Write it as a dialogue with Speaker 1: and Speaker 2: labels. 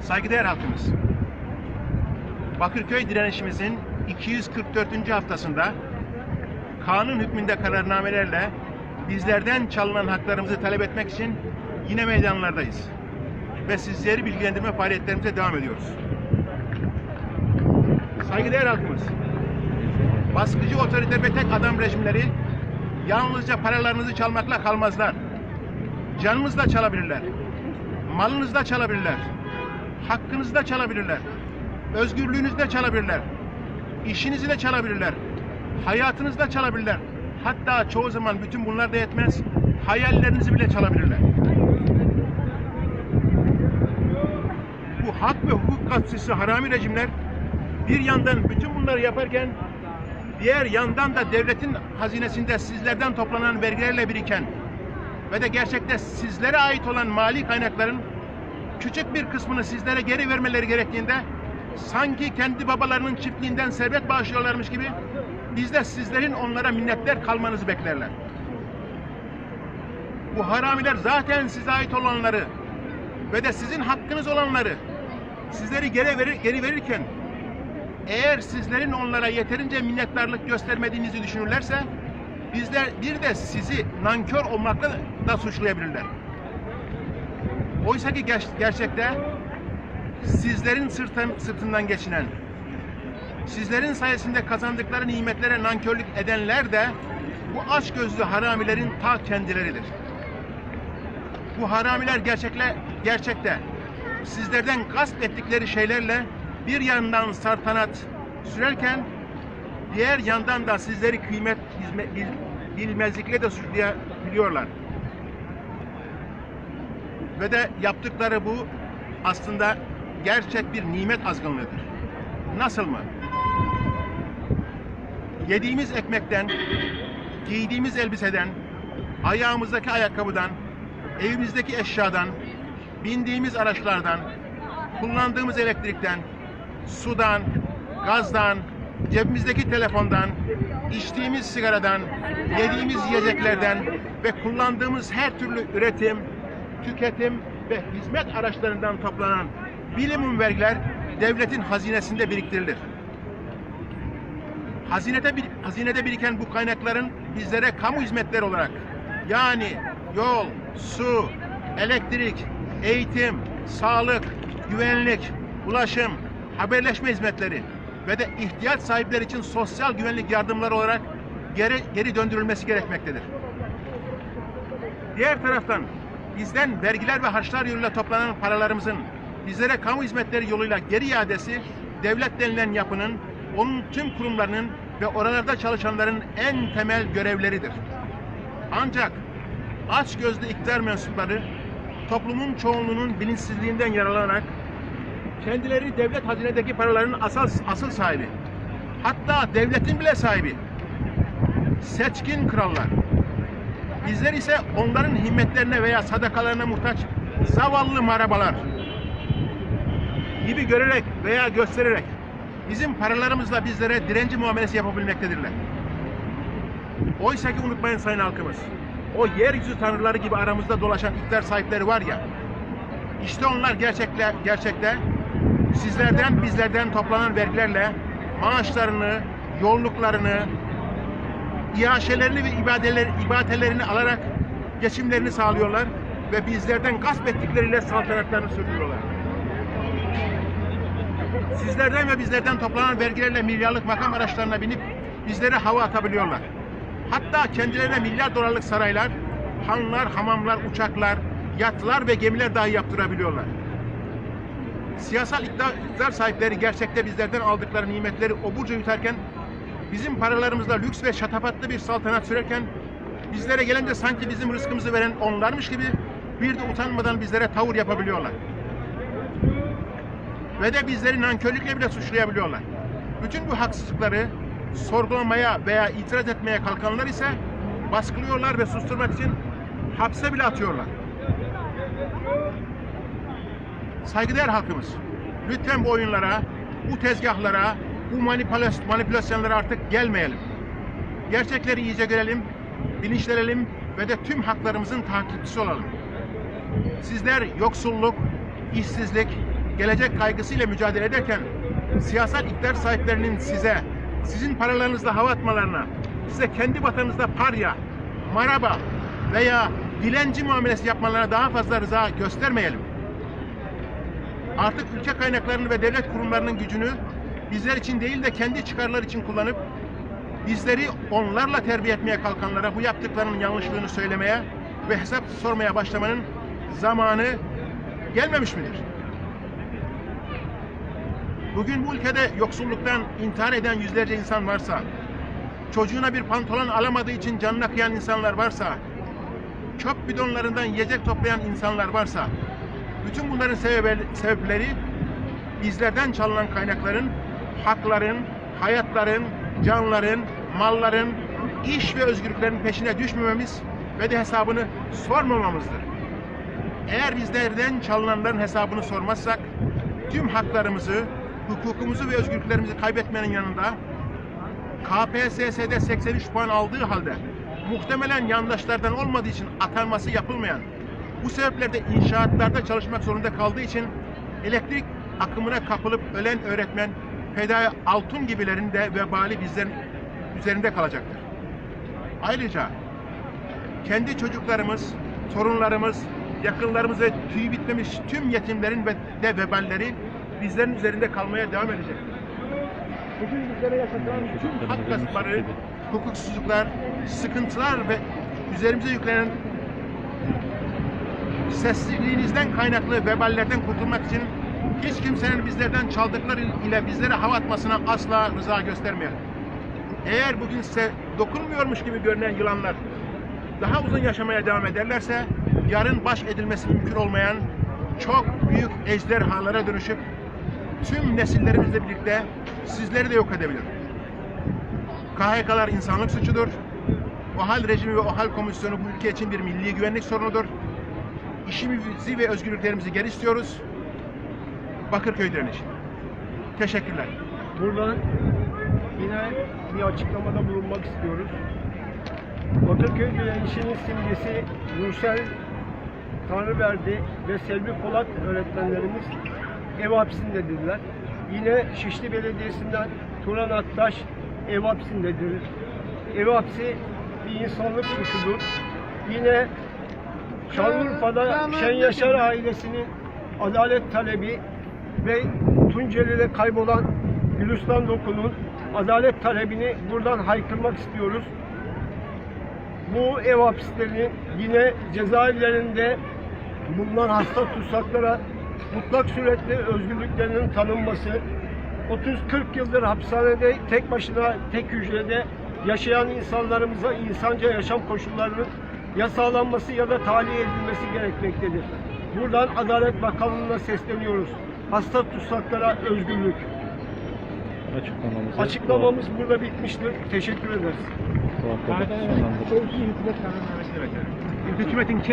Speaker 1: Saygıdeğer halkımız, Bakırköy direnişimizin 244. haftasında kanun hükmünde kararnamelerle bizlerden çalınan haklarımızı talep etmek için yine meydanlardayız. Ve sizleri bilgilendirme faaliyetlerimize devam ediyoruz. Saygıdeğer halkımız, baskıcı otorite ve tek adam rejimleri yalnızca paralarınızı çalmakla kalmazlar. Canınızla çalabilirler. Malınızla çalabilirler. Hakkınızda çalabilirler. Özgürlüğünüzde çalabilirler. İşinizi de çalabilirler. Hayatınızda çalabilirler. Hatta çoğu zaman bütün bunlar da yetmez. Hayallerinizi bile çalabilirler. Bu hak ve hukuk gaspçısı harami rejimler bir yandan bütün bunları yaparken diğer yandan da devletin hazinesinde sizlerden toplanan vergilerle biriken ve de gerçekte sizlere ait olan mali kaynakların küçük bir kısmını sizlere geri vermeleri gerektiğinde sanki kendi babalarının çiftliğinden servet bağışlıyorlarmış gibi biz de sizlerin onlara minnettar kalmanızı beklerler. Bu haramiler zaten size ait olanları ve de sizin hakkınız olanları sizleri geri, verir, geri verirken eğer sizlerin onlara yeterince minnettarlık göstermediğinizi düşünürlerse bizler bir de sizi nankör olmakla da suçlayabilirler. Oysa ki ger- gerçekte sizlerin sırtın, sırtından geçinen, sizlerin sayesinde kazandıkları nimetlere nankörlük edenler de bu aç gözlü haramilerin ta kendileridir. Bu haramiler gerçekle gerçekte sizlerden gasp ettikleri şeylerle bir yandan sartanat sürerken diğer yandan da sizleri kıymet bilmezlikle de suçlayabiliyorlar. Ve de yaptıkları bu aslında gerçek bir nimet azgınlığıdır. Nasıl mı? Yediğimiz ekmekten, giydiğimiz elbiseden, ayağımızdaki ayakkabıdan, evimizdeki eşyadan, bindiğimiz araçlardan, kullandığımız elektrikten, sudan, gazdan, cebimizdeki telefondan, içtiğimiz sigaradan, yediğimiz yiyeceklerden ve kullandığımız her türlü üretim, tüketim ve hizmet araçlarından toplanan bilimum vergiler devletin hazinesinde biriktirilir. Hazinede, bir, hazinede biriken bu kaynakların bizlere kamu hizmetleri olarak yani yol, su, elektrik, eğitim, sağlık, güvenlik, ulaşım, haberleşme hizmetleri ve de ihtiyaç sahipleri için sosyal güvenlik yardımları olarak geri, geri döndürülmesi gerekmektedir. Diğer taraftan bizden vergiler ve harçlar yoluyla toplanan paralarımızın bizlere kamu hizmetleri yoluyla geri iadesi devlet denilen yapının, onun tüm kurumlarının ve oralarda çalışanların en temel görevleridir. Ancak aç gözlü iktidar mensupları toplumun çoğunluğunun bilinçsizliğinden yararlanarak kendileri devlet hazinedeki paraların asıl, asıl sahibi. Hatta devletin bile sahibi. Seçkin krallar. Bizler ise onların himmetlerine veya sadakalarına muhtaç zavallı marabalar gibi görerek veya göstererek bizim paralarımızla bizlere direnci muamelesi yapabilmektedirler. Oysa ki unutmayın sayın halkımız. O yeryüzü tanrıları gibi aramızda dolaşan iktidar sahipleri var ya. İşte onlar gerçekle, gerçekte sizlerden bizlerden toplanan vergilerle maaşlarını, yolluklarını, iaşelerini ve ibadeler, ibadelerini alarak geçimlerini sağlıyorlar ve bizlerden gasp ettikleriyle saltanatlarını sürdürüyorlar. Sizlerden ve bizlerden toplanan vergilerle milyarlık makam araçlarına binip bizlere hava atabiliyorlar. Hatta kendilerine milyar dolarlık saraylar, hanlar, hamamlar, uçaklar, yatlar ve gemiler dahi yaptırabiliyorlar. Siyasal iktidar sahipleri gerçekte bizlerden aldıkları nimetleri oburca yutarken bizim paralarımızla lüks ve şatafatlı bir saltanat sürerken bizlere gelince sanki bizim rızkımızı veren onlarmış gibi bir de utanmadan bizlere tavır yapabiliyorlar. Ve de bizleri nankörlükle bile suçlayabiliyorlar. Bütün bu haksızlıkları sorgulamaya veya itiraz etmeye kalkanlar ise baskılıyorlar ve susturmak için hapse bile atıyorlar. Saygıdeğer halkımız, lütfen bu oyunlara, bu tezgahlara, bu manipülas- manipülasyonlara artık gelmeyelim. Gerçekleri iyice görelim, bilinçlenelim ve de tüm haklarımızın takipçisi olalım. Sizler yoksulluk, işsizlik, gelecek kaygısıyla mücadele ederken siyasal iktidar sahiplerinin size, sizin paralarınızla hava atmalarına, size kendi vatanınızda parya, maraba veya dilenci muamelesi yapmalarına daha fazla rıza göstermeyelim. Artık ülke kaynaklarını ve devlet kurumlarının gücünü bizler için değil de kendi çıkarları için kullanıp bizleri onlarla terbiye etmeye kalkanlara bu yaptıklarının yanlışlığını söylemeye ve hesap sormaya başlamanın zamanı gelmemiş midir? Bugün bu ülkede yoksulluktan intihar eden yüzlerce insan varsa, çocuğuna bir pantolon alamadığı için canına kıyan insanlar varsa, çöp bidonlarından yiyecek toplayan insanlar varsa, bütün bunların sebepleri bizlerden çalınan kaynakların, hakların, hayatların, canların, malların, iş ve özgürlüklerin peşine düşmememiz ve de hesabını sormamamızdır. Eğer bizlerden çalınanların hesabını sormazsak, tüm haklarımızı, hukukumuzu ve özgürlüklerimizi kaybetmenin yanında KPSS'de 83 puan aldığı halde muhtemelen yandaşlardan olmadığı için atanması yapılmayan, bu sebeplerde inşaatlarda çalışmak zorunda kaldığı için elektrik akımına kapılıp ölen öğretmen Fedai Altun gibilerin de vebali bizlerin üzerinde kalacaktır. Ayrıca kendi çocuklarımız, torunlarımız, yakınlarımız ve tüyü bitmemiş tüm yetimlerin ve de veballeri bizlerin üzerinde kalmaya devam edecek. Bugün bizlere yaşatılan tüm hak gaspları, hukuksuzluklar, sıkıntılar ve üzerimize yüklenen sessizliğinizden kaynaklı veballerden kurtulmak için hiç kimsenin bizlerden çaldıkları ile bizlere hava atmasına asla rıza göstermeyelim. Eğer bugün size dokunmuyormuş gibi görünen yılanlar daha uzun yaşamaya devam ederlerse yarın baş edilmesi mümkün olmayan çok büyük ejderhalara dönüşüp tüm nesillerimizle birlikte sizleri de yok edebilir. KHK'lar insanlık suçudur. OHAL rejimi ve OHAL komisyonu bu ülke için bir milli güvenlik sorunudur. İşimizi ve özgürlüklerimizi geri istiyoruz. Bakırköy direnişi. Teşekkürler.
Speaker 2: Buradan yine bir açıklamada bulunmak istiyoruz. Bakırköy direnişinin simgesi Nursel Tanrıverdi ve Selvi Polat öğretmenlerimiz ev hapsindedirler. Yine Şişli Belediyesi'nden Turan Aktaş ev hapsindedir. Ev hapsi bir insanlık suçudur. Yine Şanlıurfa'da Şen Yaşar ailesinin adalet talebi ve Tunceli'de kaybolan Gülistan Doku'nun adalet talebini buradan haykırmak istiyoruz. Bu ev hapislerinin yine cezaevlerinde bulunan hasta tutsaklara mutlak suretle özgürlüklerinin tanınması, 30-40 yıldır hapishanede tek başına, tek hücrede yaşayan insanlarımıza insanca yaşam koşullarının ya sağlanması ya da tahliye edilmesi gerekmektedir. Buradan Adalet Bakanlığı'na sesleniyoruz. Hasta tutsaklara özgürlük.
Speaker 3: Açıklamamız.
Speaker 2: Açıklamamız burada bitmiştir. Teşekkür ederiz.
Speaker 3: Bu hafta da sonlandırıyoruz.
Speaker 1: Hükümetin